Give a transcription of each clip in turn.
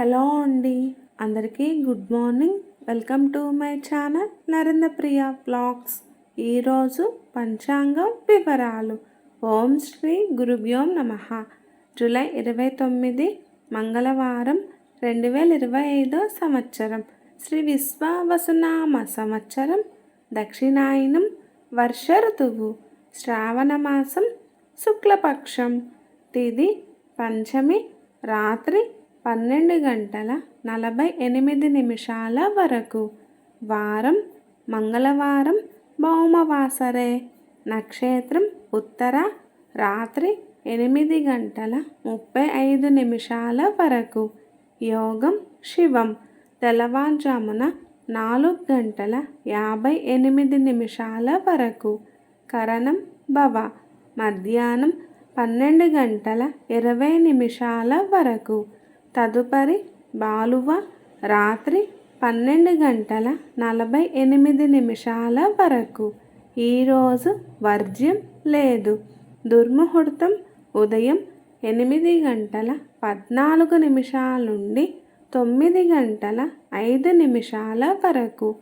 Hello అండి. అందరికీ good morning. Welcome to my channel Narendra Priya vlogs. ఈరోజు పంచాంగం వివరాలు. ఓం శ్రీ గురుభ్యోం నమ. జూలై ఇరవై తొమ్మిది మంగళవారం రెండు వేల ఇరవై ఐదో సంవత్సరం. శ్రీ విశ్వావసునామ సంవత్సరం. దక్షిణాయనం వర్ష ఋతువు. శ్రావణ మాసం శుక్లపక్షం. తిది పంచమి రాత్రి పన్నెండు గంటల నలభై ఎనిమిది నిమిషాల వరకు. వారం మంగళవారం భౌమవాసరే. నక్షత్రం ఉత్తర రాత్రి ఎనిమిది గంటల ముప్పై ఐదు నిమిషాల వరకు. యోగం శివం. తెల్లవారుజామున నాలుగు గంటల యాభై ఎనిమిది నిమిషాల వరకు. కరణం భవ. మధ్యాహ్నం పన్నెండు గంటల ఇరవై నిమిషాల వరకు. తదుపరి బాలువ రాత్రి పన్నెండు గంటల నలభై ఎనిమిది నిమిషాల వరకు. ఈరోజు వర్జ్యం లేదు. దుర్ముహూర్తం ఉదయం ఎనిమిది గంటల పద్నాలుగు నిమిషాల నుండి తొమ్మిది గంటల ఐదు నిమిషాల వరకు.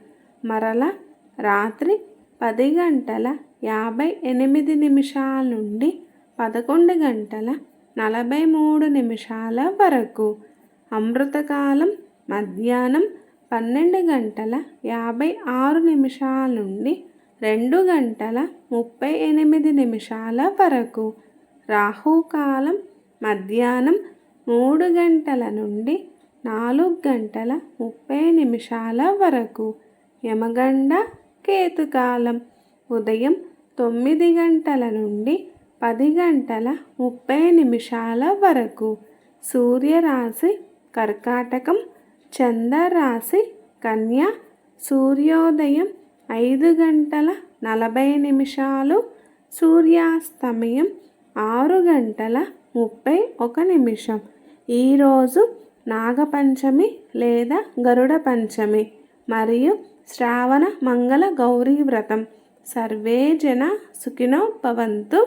మరల రాత్రి పది గంటల యాభై ఎనిమిది నిమిషాల నుండి పదకొండు గంటల నలభై మూడు నిమిషాల వరకు. అమృతకాలం మధ్యాహ్నం పన్నెండు గంటల యాభై ఆరు నిమిషాల నుండి రెండు గంటల ముప్పై ఎనిమిది నిమిషాల వరకు. రాహుకాలం మధ్యాహ్నం మూడు గంటల నుండి నాలుగు గంటల ముప్పై నిమిషాల వరకు. యమగండ కేతుకాలం ఉదయం తొమ్మిది గంటల నుండి పది గంటల ముప్పై నిమిషాల వరకు సూర్యరాశి కర్కాటకం చంద్రరాశి కన్య సూర్యోదయం ఐదు గంటల నలభై నిమిషాలు సూర్యాస్తమయం ఆరు గంటల ముప్పై ఒక నిమిషం. ఈరోజు నాగపంచమి లేదా గరుడ పంచమి మరియు శ్రావణ మంగళ గౌరీ వ్రతం. సర్వే జన సుఖినో భవంతు.